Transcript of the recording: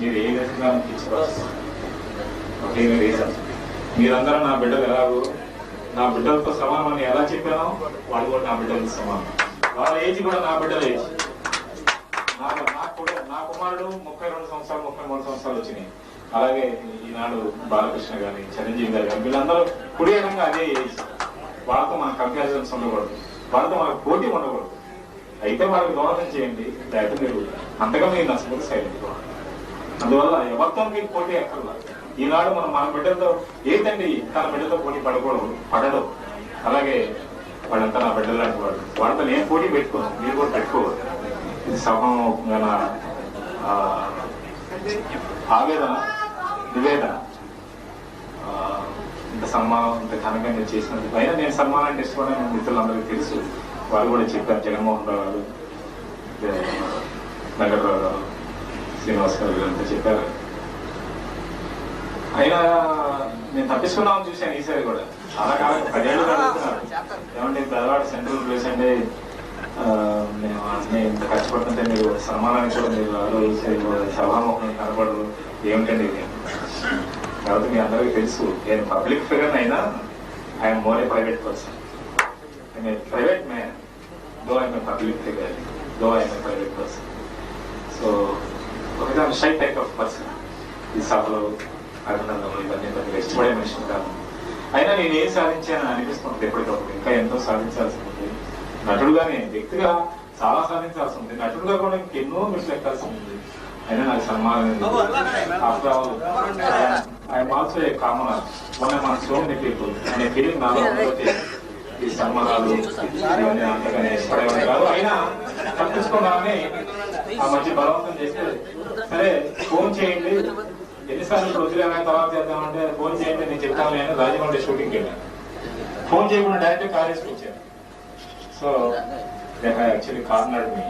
మీరు ఏ విధంగా ఇచ్చుకోవచ్చు ఒకే రీజన్ మీరందరూ నా బిడ్డలు ఎలాగో? నా బిడ్డలతో సమానం అని ఎలా చెప్పానో వాళ్ళు కూడా నా బిడ్డలతో సమానం. వాళ్ళ ఏజ్ కూడా నా బిడ్డల ఏజ్. నాకు నాకు కూడా నా కుమారుడు ముప్పై రెండు సంవత్సరాలు ముప్పై మూడు సంవత్సరాలు వచ్చినాయి. అలాగే ఈనాడు బాలకృష్ణ గారి చిరంజీవి గారు కానీ వీళ్ళందరూ కుడి అదే ఏజ్. వాళ్ళతో మన కంపారిజన్స్ ఉండకూడదు. వాళ్ళతో మనకు పోటీ ఉండకూడదు. అయితే వాళ్ళకి దోహదం చేయండి. లేకపోతే మీరు అంతగా మీరు నష్టపోతే సైలెంట్ అందువల్ల ఎవరితో మీకు పోటీ ఎక్కర్లా? ఈనాడు మనం మన బిడ్డలతో ఏంటండి తన బిడ్డతో పోటీ పడకూడదు పడడం అలాగే వాళ్ళంతా నా బిడ్డలు లాంటి వాడు వాళ్ళతో నేను పోటీ పెట్టుకోను. మీరు కూడా పెట్టుకోవద్దు ఇది సభముఖంగా ఆవేదన? నివేదన? ఇంత సన్మానం ఇంత ఘనంగా నేను చేసినందుకు. అయినా నేను సన్మానం అంటే ఇష్టపడే మిత్రులందరికీ తెలుసు. వాళ్ళు కూడా చెప్పారు. జగన్మోహన్ రావు గారు ఏ, గారు శ్రీనివాస్ గారు వీళ్ళంతా చెప్పారు అయినా నేను తప్పించుకున్నామని చూశాను ఈసారి కూడా చాలా కాలం పదేళ్ళు ఏమంటే పెద్దవాడు సెంట్రల్ ప్లేస్ అంటే మేము అన్నీ ఇంత కష్టపడుతుంటే మీరు సన్మానానికి కూడా మీరు ఆలోచించే సభాముఖం కనపడరు ఏమిటండి ఇది కాబట్టి మీ అందరికీ తెలుసు నేను పబ్లిక్ ఫిగర్ అయినా I'm more a private person I private man though I'm a public figure though I'm a private person shy type of person. ఈ సభలో అభినందనలు ఇవన్నీ పెద్దగా ఇష్టపడే మనిషిని కాదు. అయినా నేను ఏం సాధించాను అనిపిస్తుంది ఎప్పటికప్పుడు. ఇంకా ఎంతో సాధించాల్సి ఉంది నటుడుగానే వ్యక్తిగా చాలా సాధించాల్సి ఉంది నటుడుగా కూడా ఇంకెన్నో మిషన్ ఎక్కాల్సి ఉంది అయినా నాకు సన్మానం after all I'm also a common one మన సో మెనీ పీపుల్ అనే ఫీలింగ్ నాలో ఈ సన్మానాలు అంతగానే ఇష్టపడేవాడు కాదు. అయినా తప్పించుకున్నామని ఆ మధ్య బలవంతం చేస్తే సరే ఫోన్ చేయండి. ఎన్నిసార్లు ఇప్పుడు వదిలేమైనా తర్వాత చేద్దామంటే ఫోన్ చేయండి నేను చెప్తాను నేను రాజమండ్రి షూటింగ్కి వెళ్ళాను. ఫోన్ చేయకుండా డైరెక్ట్ కాలేజ్కి వచ్చాను సో యాక్చువల్లీ కార్నర్డ్ మీ